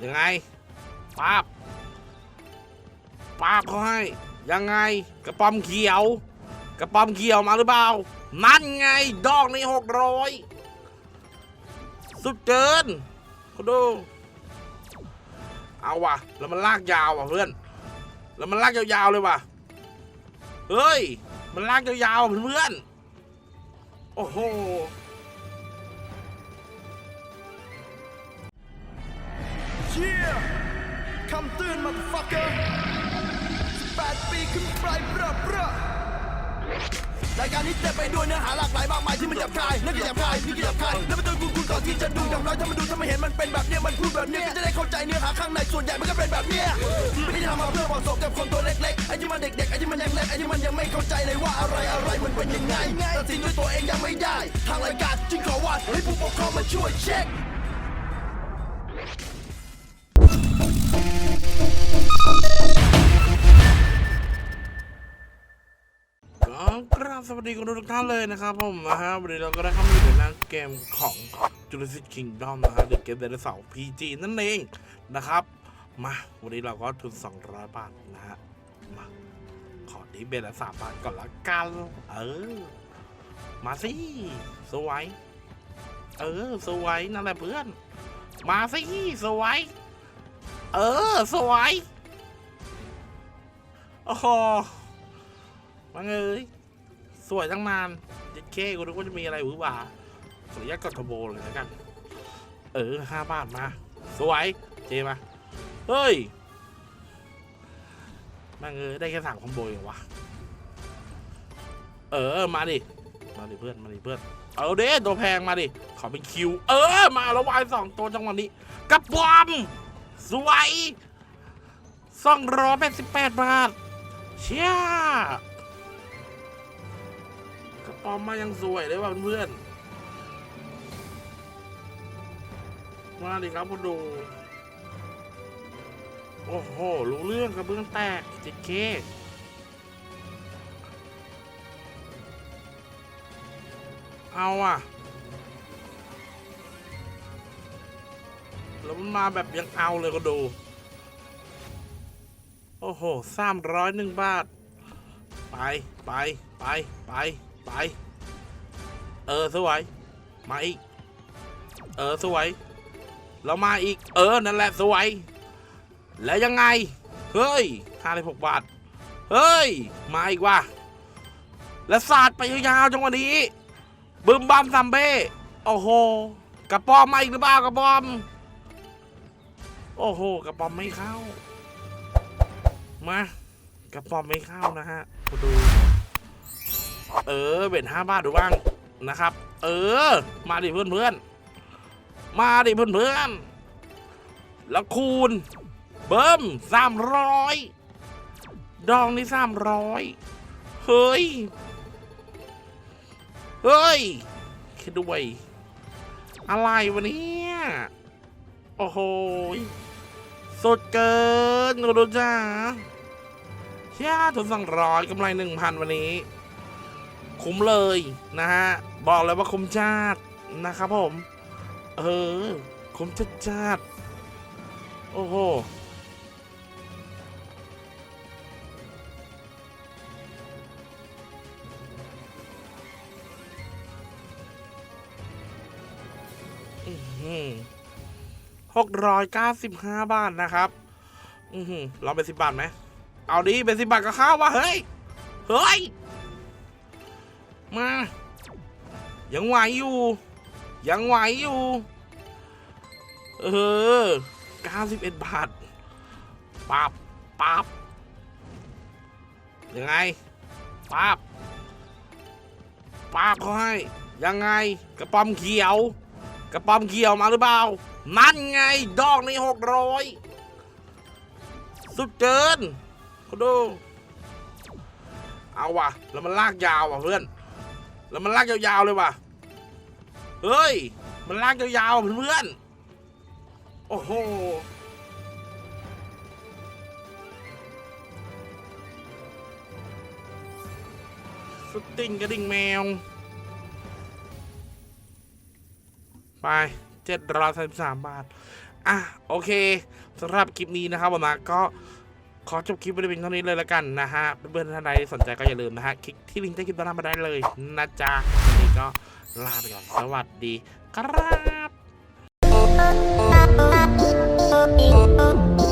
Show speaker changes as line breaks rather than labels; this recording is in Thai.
ยังไงป้าบป้าบเขาให้ ยังไง กระป๋อมเขียว กระป๋อมเขียวมาหรือเปล่า นั่นไง ดอกนี้หกร้อยสุดเกินคุณดู เอาว่ะ แล้วมันลากยาวว่ะเพื่อน แล้วมันลากยาวๆเลยว่ะ เฮ้ย มันลากยาวๆเพื่อน โอ้โห
ชี่ยคำเตือนมาฟักเกอร์18ปีขึ้นไปเบ้อเบ้อรายการนี้เต็มไปด้วยเนื้อหาหลากหลายมากมายที่มันหยาบคายนั่นก็หยาบคายนี่ก็หยาบคายแล้วมันต้องคุณคุณก่อนที่จะดูกับเราถ้ามันดูถ้ามันเห็นมันเป็นแบบเนี้ยมันพูดแบบเนี้ยก็จะได้เข้าใจเนื้อหาข้างในส่วนใหญ่มันก็เป็นแบบเนี้ยไม่ได้ทำมาเพื่อเหมาะสมกับคนตัวเล็กๆไอ้ที่มันเด็กๆไอ้ที่มันยังเล็กไอ้ที่มันยังไม่เข้าใจเลยว่าอะไรอะไรมันเป็นยังไงตัดสินด้วยตัวเองยังไม่ได้ ทางรายการจึงขอว่าให้ผู้ปกครองมาช่วยเช็ค
สวัสดีคุณทุกท่านเลยนะครับผมนะฮะวันนี้เราก็ได้เข้ามาอยู่ในหน้าเกมของ Jurassic Kingdom นะฮะเด็กเกมไดโนเสาร์ PG นั่นเองนะครับ มาวันนี้เราก็ทุน 200 บาทนะฮะมาขอดีเบลสามบาทก่อนละกันเออมาสิสวยเออสวยนั่นแหละเพื่อน มาสิสวยเออสวยโอ้โหมาเอ้ย วยตั้งนานเด็ดเคกูนึกว่าจะมีอะไรหวือหวาขออนุญาตกดทโบเลยแล้วกัน เออห้าบาทมา สวย เจมาเฮ้ยมาเอ้ยได้แค่สามคอมโบเองวะ เออมาดิ มาดิเพื่อน มาดิเพื่อน เอาเด้ตัวแพงมาดิ ขอเป็นคิว เออ มาแล้ววายสองตัวจังหวะนี้กระปอม สวยสองร้อยแปดสิบแปดบาท เชี่ย กระป๋อมมายังสวยเลยว่ะเพื่อนๆมาดิครับคุณดู โอ้โห รู้เรื่องกระเบื้องแตกเจ็ดเคเอาอะ แล้วมันมาแบบยังเอาเลยก็ดู โอ้โหสามร้อยหนึ่งบาท ไป ไป ไป ไป ไป เออสวย มาอีก เออสวยแล้วมาอีก เออ นั่นแหละสวย แล้วยังไง เฮ้ยห้าสิบหกบาท เฮ้ย มาอีกว่ะ แล้วสาดไปยาวๆจังวะนี้ บึมบัมซัมเบ้ โอ้โห กระป๋อมมาอีกหรือเปล่ากระป๋อม โอ้โห กระป๋อมไม่เข้า มากระป๋อมไม่เข้านะฮะดู เออเบ็ดห้าบาทดูบ้างนะครับ เออ มาดิเพื่อนเพื่อนมาดิเพื่อนเพื่อนแล้วคูณ เบิ้มสามร้อยดองนี่สามร้อยเฮ้ย เฮ้ยคิดด้วย อะไรวะเนี่ย โอ้โหสุดเกินคุณดูจ้าชี่ทุนสองร้อยกำไรหนึ่งพันวันนี้ คุ้มเลยนะฮะ บอกเลยว่าคุ้มชาตินะครับผม เออ คุ้มชาติชาติโอ้โหหกร้อยเก้าสิบห้าบาทนะครับ อือหือลองเป็นสิบบาทไหม เอาดีเป็นสิบบาทก็ข้าวะเฮ้ย เฮ้ย มา ยังไหวอยู่ ยังไหวอยู่ เออเก้าสิบเอ็ดบาทปับปับยังไงปับปับเขาให้ ยังไง กระป๋อมเขียว กระป๋อมเขียวมาหรือเปล่า นั่นไง ดอกนี้หกร้อยสุดเกินคุณดู เอาว่ะ แล้วมันลากยาวว่ะเพื่อน แล้วมันลากยาวๆเลยว่ะ เฮ้ย มันลากยาวๆเพื่อนๆ โอ้โห สติงกระดิ่งแมว ไปเจ็ดร้อยสามบาทอะอะ โอเคสำหรับคลิปนี้นะครับผมนะก็ ขอจบคลิปบริเวณเท่านี้เลยละกันนะฮะเพื่อนๆท่านใดสนใจก็อย่าลืมนะฮะคลิกที่ลิงก์ใต้คลิปด้านล่างมาได้เลยนะจ๊ะวันนี้ก็ลาไปก่อนสวัสดีครับ